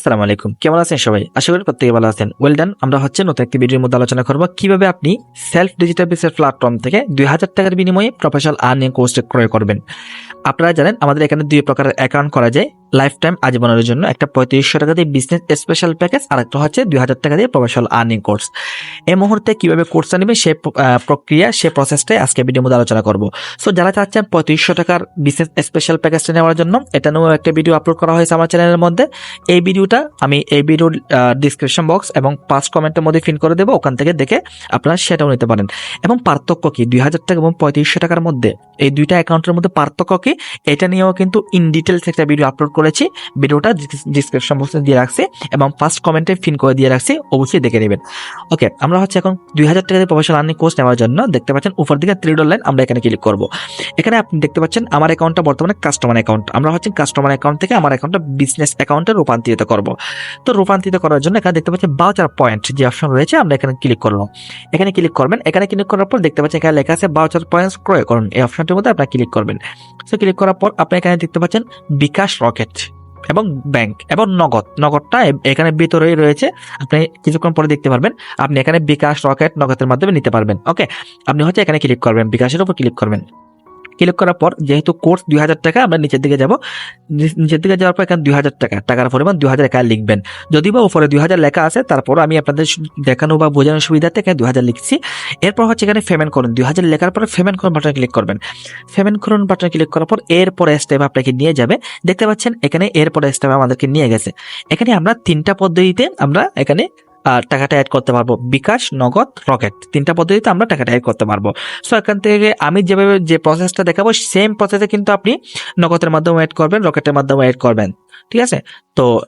আসসালামু আলাইকুম। কেমন আছেন সবাই? আশা করি প্রত্যেকে ভালো আছেন। ওয়েল ডান আমরা হচ্ছে নতুন একটি ভিডিওর মধ্যে আলোচনা করব কীভাবে আপনি সেলফ ডিজিটাল বেসের প্ল্যাটফর্ম থেকে দুই হাজার টাকার বিনিময়ে প্রফেশনাল আর্নিং কোর্স ক্রয় করবেন। আপনারা জানেন আমাদের এখানে দুই প্রকারের অ্যাকাউন্ট করা যায়। লাইফ টাইম আজীবনের জন্য একটা পঁয়ত্রিশশো টাকা দিয়ে বিজনেস স্পেশাল প্যাকেজ আর একটা হচ্ছে দুই হাজার টাকা দিয়ে প্রফেশনাল আর্নিং কোর্স এই মুহূর্তে কীভাবে কোর্সটা নেবেন সে প্রক্রিয়া, সে প্রসেসটাই আজকে ভিডিওর মধ্যে আলোচনা করব। সো যারা চাচ্ছেন পঁয়ত্রিশশো টাকার বিজনেস স্পেশাল প্যাকেজটা নেওয়ার জন্য, এটা নিয়েও একটা ভিডিও আপলোড করা হয়েছে আমার চ্যানেলের মধ্যে। এই ভিডিওটা আমি এই ভিডিওর ডিসক্রিপশন বক্স এবং পাঁচ কমেন্টের মধ্যে ফিন করে দেবো, ওখান থেকে দেখে আপনারা সেটাও নিতে পারেন। এবং পার্থক্য কি? দুই হাজার টাকা এবং পঁয়ত্রিশশো টাকার মধ্যে, এই দুইটা অ্যাকাউন্টের মধ্যে পার্থক্য কি? এটা নিয়েও কিন্তু ইন ডিটেলস একটা ভিডিও আপলোড করেছি, ভিডিওটা ডিসক্রিপশন বক্সে দিয়ে রাখছি এবং ফার্স্ট কমেন্টে ফিন করে দিয়ে রাখছি, অবশ্যই দেখে নেবেন। ওকে আমরা হচ্ছে এখন দুই হাজার টাকা প্রফেশনাল আর্নিং কোর্স নেওয়ার জন্য দেখতে পাচ্ছেন উপর দিকে থ্রি ডট লাইন আমরা এখানে ক্লিক করব। এখানে আপনি দেখতে পাচ্ছেন আমার অ্যাকাউন্টটা বর্তমানে কাস্টমার অ্যাকাউন্ট আমরা হচ্ছে কাস্টমার অ্যাকাউন্ট থেকে আমার অ্যাকাউন্টটা বিজনেস অ্যাকাউন্টে রূপান্তরিত করব। তো রূপান্তরিত করার জন্য এখানে দেখতে পাচ্ছেন বাউচার পয়েন্ট যে অপশন রয়েছে, আমরা এখানে ক্লিক করলাম। এখানে ক্লিক করবেন, এখানে ক্লিক করার পর দেখতে পাচ্ছেন এখানে লেখা আছে বাউচার পয়েন্টস ক্রয় করুন। এই অপশনটির মধ্যে আপনারা ক্লিক করবেন। সো ক্লিক করার পর আপনি এখানে দেখতে পাচ্ছেন বিকাশ রকেট এবং ব্যাংক এবং নগদ, নগদটা এখানে ভিতরেই রয়েছে। আপনি কিছুক্ষণ পরে দেখতে পারবেন, আপনি এখানে বিকাশ, রকেট, নগদের মাধ্যমে নিতে পারবেন। ওকে আপনি হচ্ছে এখানে ক্লিক করবেন, বিকাশের উপর ক্লিক করবেন। ক্লিক করার পর যেহেতু কোর্স দুই হাজার টাকা, আমরা নিচের দিকে যাব। নিচের দিকে যাওয়ার পর এখানে দুই হাজার টাকা, টাকার পরিমাণ দুই হাজার একা লিখবেন। যদি বা উপরে দুই হাজার লেখা আছে, তারপর আমি আপনাদের দেখানো বা বোঝানোর সুবিধাতে এখানে দুই হাজার লিখছি। এরপর হচ্ছে এখানে পেমেন্ট করুন। দুই হাজার লেখার পরে পেমেন্ট করুন বাটনে ক্লিক করবেন। পেমেন্ট করুন বাটনে ক্লিক করার পর এরপরে স্টেপ আপনাকে নিয়ে যাবে। দেখতে পাচ্ছেন, এখানে এরপরে স্টেপ আমাদেরকে নিয়ে গেছে। এখানে আমরা তিনটা পদ্ধতিতে আমরা এখানে আহ, টাকাটা অ্যাড করতে পারব। বিকাশ নগদ রকেট। তিনটা পদ্ধতিতে আমরা টাকাটা অ্যাড করতে পারব। সো এখান থেকে আমি যেভাবে যে প্রসেসটা দেখাবো সেম প্রসেসে কিন্তু আপনি নগদের মাধ্যমে অ্যাড করবেন রকেটের মাধ্যমে অ্যাড করবেন। ঠিক আছে? তো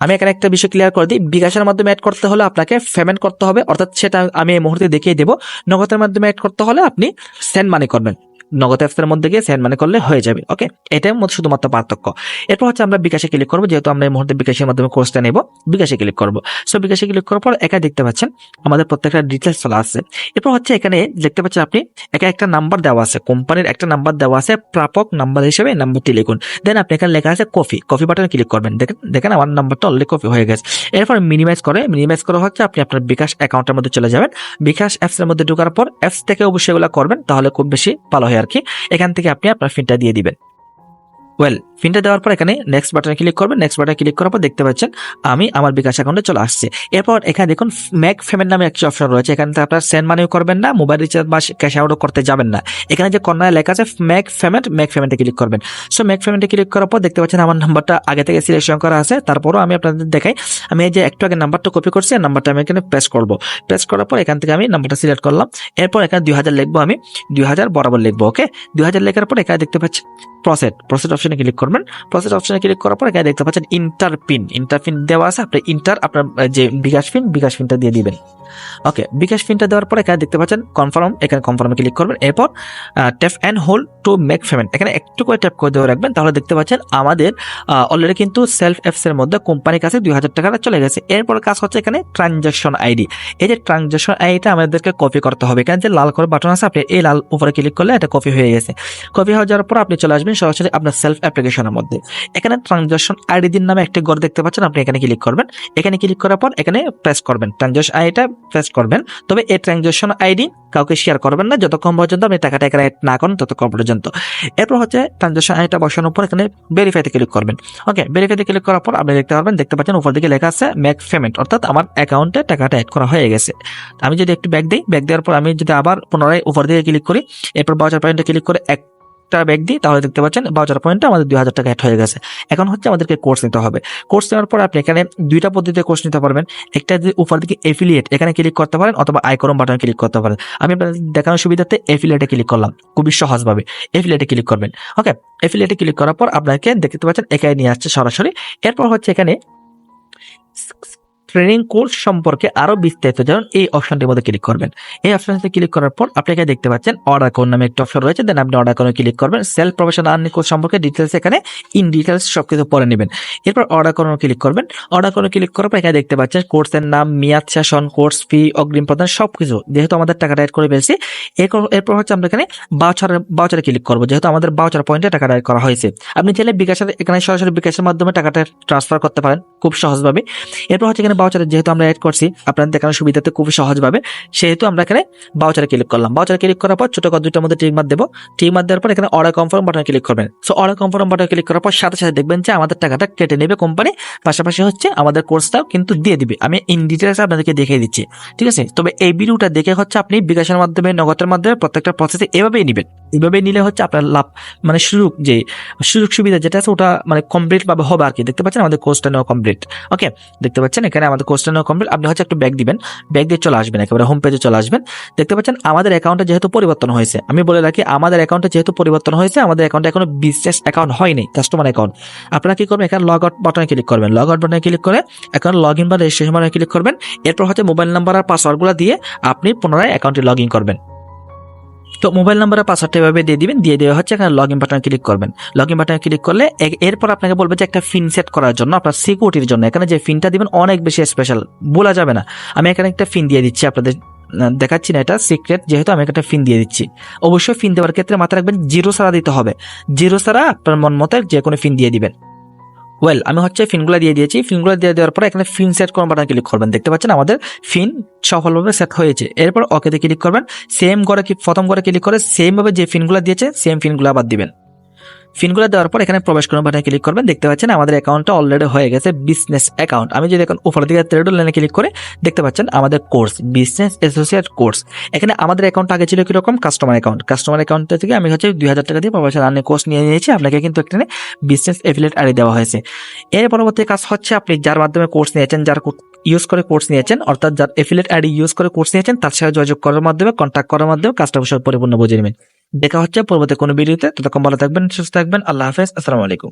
আমি এখানে একটা বিষয় ক্লিয়ার করে দিই। বিকাশের মাধ্যমে অ্যাড করতে হলে আপনাকে পেমেন্ট করতে হবে। অর্থাৎ সেটা আমি এই মুহূর্তে দেখিয়ে দেবো। নগদের মাধ্যমে অ্যাড করতে হলে আপনি সেন্ড মানি করবেন। নগদ অ্যাপসের মধ্যে গিয়ে সেন্ড মানি করলে হয়ে যাবে ওকে এটাই মধ্যে শুধুমাত্র পার্থক্য। এরপর হচ্ছে আমরা বিকাশে ক্লিক করব, যেহেতু আমরা এই মুহূর্তে বিকাশের মাধ্যমে কোর্সটা নেব, বিকাশে ক্লিক করব। সো বিকাশে ক্লিক করার পর একা দেখতে পাচ্ছেন, আমাদের প্রত্যেকটা ডিটেলস চলে আসছে। এরপর হচ্ছে এখানে দেখতে পাচ্ছেন আপনি, একা একটা নাম্বার দেওয়া আছে কোম্পানির একটা নাম্বার দেওয়া আছে, প্রাপক নাম্বার হিসেবে নাম্বারটি লিখুন। দেন আপনি এখানে লেখা আছে কফি কফি বাটনে ক্লিক করবেন। দেখেন দেখেন আমার নাম্বারটা অলরেডি কপি হয়ে গেছে। এরপর মিনিমাইজ করে মিনিমাইজ করা হচ্ছে আপনি আপনার বিকাশ অ্যাকাউন্টের মধ্যে চলে যাবেন। বিকাশ অ্যাপসের মধ্যে ঢোকার পর অ্যাপস থেকে অবশ্যই এগুলো করবেন, তাহলে খুব বেশি ভালো হয় আর কি এখান থেকে আপনি আপনার ফিনটা দিয়ে দিবেন। ওয়েল ফিনটা দেওয়ার পর এখানে নেক্সট বাটনে ক্লিক করবেন নেক্সট বাটনে ক্লিক করার পর দেখতে পাচ্ছেন আমি আমার বিকাশ অ্যাকাউন্টে চলে আসছে। এরপর এখানে দেখুন ম্যাক পেমেন্ট নামে একটি অপশন রয়েছে। এখানে আপনার সেন্ড মানিও করবেন না মোবাইল রিচার্জ বা ক্যাশ আউটও করতে যাবেন না। এখানে যে কর্নারে লেখা আছে ম্যাক পেমেন্ট ম্যাক পেমেন্টে ক্লিক করবেন। সো ম্যাক পেমেন্টে ক্লিক করার পর দেখতে পাচ্ছেন আমার নাম্বারটা আগে থেকে সিলেকশন করা আছে। তারপরও আমি আপনাদের দেখাই, আমি এই যে একটু আগে নাম্বারটা কপি করছি, আর নাম্বারটা আমি এখানে প্রেস করব। প্রেস করার পর এখান থেকে আমি নাম্বারটা সিলেক্ট করলাম। এরপর এখানে দুই হাজার লিখব আমি। দুই হাজার বরাবর লিখব ওকে দুই হাজার লেখার পর এখানে দেখতে পাচ্ছি প্রসেট প্রসেট অপশনে ক্লিক করবেন। প্রসেস অপশনে ক্লিক করার পর এখানে দেখতে পাচ্ছেন ইন্টার পিন ইন্টার পিন দেওয়া আছে, আপনি ইন্টার আপনার যে বিকাশ পিন বিকাশ পিনটা দিয়ে দিবেন। ওকে বিকাশ পিনটা দেওয়ার পর এখানে দেখতে পাচ্ছেন কনফার্ম এখানে কনফার্মে ক্লিক করবেন। এরপর tap and hold to make payment এখানে একটু করে ট্যাপ করে দেওয়া রাখবেন, তাহলে দেখতে পাচ্ছেন আমাদের অলরেডি কিন্তু সেলফ অ্যাপস এর মধ্যে কোম্পানির কাছে দুই হাজার টাকাটা চলে গেছে। এরপর কাজ হচ্ছে এখানে ট্রানজাকশন আইডি এই যে ট্রানজাকশন আইডিটা আমাদেরকে কপি করতে হবে। এখানে যে লাল করে বাটন আছে, আপনি এই লাল উপরে ক্লিক করলে এটা কপি হয়ে গেছে। কপি হয়ে যাওয়ার পর আপনি চলে আসবেন, সরাসরি আপনার সেলফ অ্যাপ্লিকেশনের মধ্যে। এখানে ট্রানজাকশন আইডি দিন নামে একটি ঘর দেখতে পাচ্ছেন, আপনি এখানে ক্লিক করবেন। এখানে ক্লিক করার পর এখানে প্রেস করবেন। ট্রানজাকশন আইডিটা প্রেস করবেন। তবে এই ট্রানজাকশন আইডি কাউকে শেয়ার করবেন না, যতক্ষণ পর্যন্ত আপনি টাকাটা এখানে না করেন, ততক্ষণ পর্যন্ত। এরপর হচ্ছে ট্রানজাকশন আইডিটা বসানোর পর এখানে ভেরিফাইতে ক্লিক করবেন। ওকে ভেরিফাইতে ক্লিক করার পর আপনি দেখতে পারবেন, দেখতে পাচ্ছেন উপর দিকে লেখা আছে মেক পেমেন্ট অর্থাৎ আমার অ্যাকাউন্টে টাকাটা অ্যাড করা হয়ে গেছে। আমি যদি একটু ব্যাক দিই ব্যাক দেওয়ার পর আমি যদি আবার পুনরায় উপর দিকে ক্লিক করি, এরপর বাউচার পয়েন্টে ক্লিক করে একটা ব্যাক দিই তাহলে দেখতে পাচ্ছেন বাউচার পয়েন্টে আমাদের দুই হাজার টাকা অ্যাড হয়ে গেছে। এখন হচ্ছে আমাদেরকে কোর্স নিতে হবে। কোর্স নেওয়ার পর আপনি এখানে দুইটা পদ্ধতিতে কোর্স নিতে পারবেন। একটা যে উপর দিকে এফিলিয়েট এখানে ক্লিক করতে পারেন অথবা আইকরম বাটনে ক্লিক করতে পারেন। আমি আপনাদের দেখানোর সুবিধাতে এফিলিয়েটে ক্লিক করলাম। খুবই সহজভাবে এফিলিয়েটে ক্লিক করবেন। ওকে এফিলিয়েটে ক্লিক করার পর আপনাকে দেখতে পাচ্ছেন এখানে নিয়ে আসছে সরাসরি। এরপর হচ্ছে এখানে ট্রেনিং কোর্স সম্পর্কে আরও বিস্তারিত জানুন। এই অপশনটির মধ্যে ক্লিক করবেন। এই অপশনটিতে ক্লিক করার পর আপনি এখানে দেখতে পাচ্ছেন অর্ডার কোন নামে একটি অপশন রয়েছে। দেন আপনি অর্ডার করে ক্লিক করবেন। সেলফ প্রফেশনাল আর্নিং কোর্স সম্পর্কে ডিটেলস এখানে ইন ডিটেলস সবকিছু পরে নেবেন। এরপর অর্ডার করানো ক্লিক করবেন। অর্ডার করে ক্লিক করার পর এখানে দেখতে পাচ্ছেন কোর্সের নাম, মেয়াদ সেশন কোর্স ফি অগ্রিম প্রদান সবকিছু। যেহেতু আমাদের টাকাটা অ্যাড করে ফেলছি, এরপর- এরপর হচ্ছে আমরা এখানে বাউচার বাউচারে ক্লিক করব। যেহেতু আমাদের বাউচার পয়েন্টে টাকাটা অ্যাড করা হয়েছে। আপনি চাইলে বিকাশের, এখানে সরাসরি বিকাশের মাধ্যমে টাকাটা ট্রান্সফার করতে পারেন খুব সহজভাবে। এরপর হচ্ছে এখানে বাউচারে যেহেতু আমরা অ্যাড করছি, আপনাদের দেখানোর সুবিধাতে খুব সহজভাবে, সেহেতু আমরা এখানে বাউচারে ক্লিক করলাম। বাউচারে ক্লিক করার পর ছোট কর মধ্যে টিক মার দেবো। টিক মার দেওয়ার পর এখানে অর্ডার কনফার্ম বাটনে ক্লিক করবেন। সো অর্ডার কনফার্ম বাটনে ক্লিক করার পর সাথে সাথে দেখবেন যে আমাদের টাকাটা কেটে নেবে কোম্পানি পাশাপাশি হচ্ছে আমাদের কোর্সটাও কিন্তু দিয়ে দিবে। আমি ইন ডিটেলস আপনাদেরকে দেখিয়ে দিচ্ছি। ঠিক আছে? তবে এই ভিডিওটা দেখে হচ্ছে আপনি বিকাশের মাধ্যমে, নগদের মাধ্যমে প্রত্যেকটা প্রসেসে এভাবেই নেবেন। এভাবে নিলে হচ্ছে আপনার লাভ মানে সুযোগ যে, সুযোগ সুবিধা যেটা আছে ওটা মানে কমপ্লিট ভাবে হবে আর কি দেখতে পাচ্ছেন আমাদের কোর্সটা নেওয়া কমপ্লিট ওকে দেখতে পাচ্ছেন এখানে আমাদের কোর্সটা নেওয়া কমপ্লিট আপনি হচ্ছে একটু ব্যাগ দিবেন ব্যাগ দিয়ে চলে আসবেন, একেবারে হোম পেজে চলে আসবেন। দেখতে পাচ্ছেন আমাদের অ্যাকাউন্টে যেহেতু পরিবর্তন হয়েছে, আমি বলে রাখি আমাদের অ্যাকাউন্টে যেহেতু পরিবর্তন হয়েছে, আমাদের অ্যাকাউন্টে এখনও বিজনেস অ্যাকাউন্ট হয়নি কাস্টমার অ্যাকাউন্ট আপনারা কি করবেন, এখানে লগ আউট বাটনে ক্লিক করবেন। লগ আউট বাটনে ক্লিক করে এখন লগ ইন বা রেজিস্ট্রেশন বাটনে ক্লিক করবেন। এরপর হচ্ছে মোবাইল নাম্বার আর পাসওয়ার্ডগুলো দিয়ে আপনি পুনরায় অ্যাকাউন্টে লগ ইন করবেন। তো মোবাইল নাম্বার আর পাসওয়ার্ডটা এভাবে দিয়ে দিবেন, দিয়ে দেওয়া হচ্ছে এখানে লগ ইন বাটনে ক্লিক করবেন। লগ ইন বাটনে ক্লিক করলে এরপর আপনাকে বলবে যে একটা ফিন সেট করার জন্য, আপনার সিকিউরিটির জন্য। এখানে যে ফিনটা দিবেন অনেক বেশি স্পেশাল বলা যাবে না। আমি এখানে একটা ফিন দিয়ে দিচ্ছি আপনাদের দেখাচ্ছি না এটা সিক্রেট যেহেতু আমি একটা ফিন দিয়ে দিচ্ছি। অবশ্যই ফিন দেওয়ার ক্ষেত্রে মাথায় রাখবেন জিরো সারা দিতে হবে। জিরো সারা আপনার মন মতো যে কোনো ফিন দিয়ে দিবেন। ওয়েল আমি হচ্ছে ফিনগুলো দিয়ে দিয়েছি। ফিনগুলো দিয়ে দেওয়ার পর এখানে ফিন সেট করার বাটনে ক্লিক করবেন। দেখতে পাচ্ছেন আমাদের ফিন সফলভাবে সেট হয়েছে। এরপর ওকেতে ক্লিক করবেন। সেম করে প্রথম করে ক্লিক করে সেমভাবে যে ফিনগুলো দিয়েছে সেম ফিনগুলো আবার দিবেন। ফিনগুলো দেওয়ার পর এখানে প্রবেশ করুন বাটনে ক্লিক করবেন। দেখতে পাচ্ছেন আমাদের অ্যাকাউন্টটা অলরেডি হয়ে গেছে বিজনেস অ্যাকাউন্ট আমি যদি এখন উপরের দিকে ট্রেড লাইনে ক্লিক করে দেখতে পাচ্ছেন আমাদের কোর্স বিজনেস অ্যাসোসিয়েট কোর্স এখানে আমাদের অ্যাকাউন্ট আগে ছিল কীরকম? কাস্টমার অ্যাকাউন্ট কাস্টমার অ্যাকাউন্ট থেকে আমি হচ্ছে দুই হাজার টাকা দিয়ে প্রফেশনাল আর্নিং কোর্স নিয়ে নিয়েছি। আপনাকে কিন্তু এখানে বিজনেস এফিলেট আইডি দেওয়া হয়েছে। এর পরবর্তী কাজ হচ্ছে আপনি যার মাধ্যমে কোর্স নিয়েছেন, যার ইউজ করে কোর্স নিয়েছেন, অর্থাৎ যার এফিলেট আইডি ইউজ করে কোর্স নিয়েছেন, তার সাথে যোগাযোগ করার মাধ্যমে কন্ট্যাক্ট করার মাধ্যমে কাজটা বিষয় পরিপূর্ণ বুঝে নেবেন। দেখা হচ্ছে পরবর্তী কোনো ভিডিওতে। ততক্ষণ ভালো থাকবেন সুস্থ থাকবেন। আল্লাহ হাফেজ। আসসালামু আলাইকুম।